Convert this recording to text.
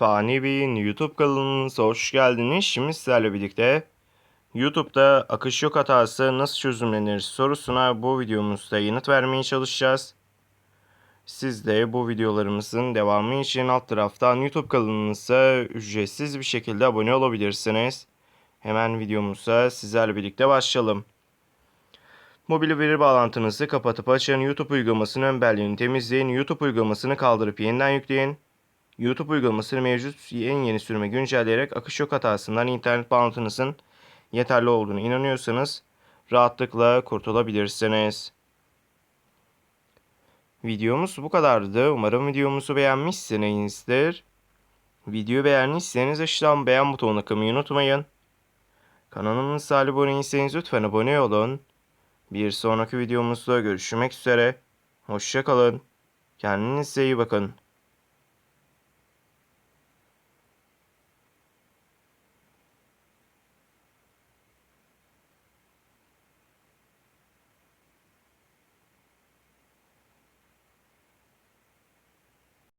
Fani Bey'in YouTube kanalınıza hoş geldiniz. Şimdi sizlerle birlikte YouTube'da akış yok hatası nasıl çözümlenir sorusuna bu videomuzda yanıt vermeye çalışacağız. Siz de bu videolarımızın devamı için alt taraftan YouTube kanalımıza ücretsiz bir şekilde abone olabilirsiniz. Hemen videomuza sizlerle birlikte başlayalım. Mobil veri bağlantınızı kapatıp açın. YouTube uygulamasının ön belleğini temizleyin. YouTube uygulamasını kaldırıp yeniden yükleyin. YouTube uygulamasını mevcut en yeni sürüme güncelleyerek akış yok hatasından internet bağlantınızın yeterli olduğunu inanıyorsanız rahatlıkla kurtulabilirsiniz. Videomuz bu kadardı. Umarım videomuzu beğenmişsinizdir. Videoyu beğendiyseniz aşağıdan beğen butonuna kılmayı unutmayın. Kanalımıza abone değilseniz lütfen abone olun. Bir sonraki videomuzda görüşmek üzere. Hoşçakalın. Kendinize iyi bakın.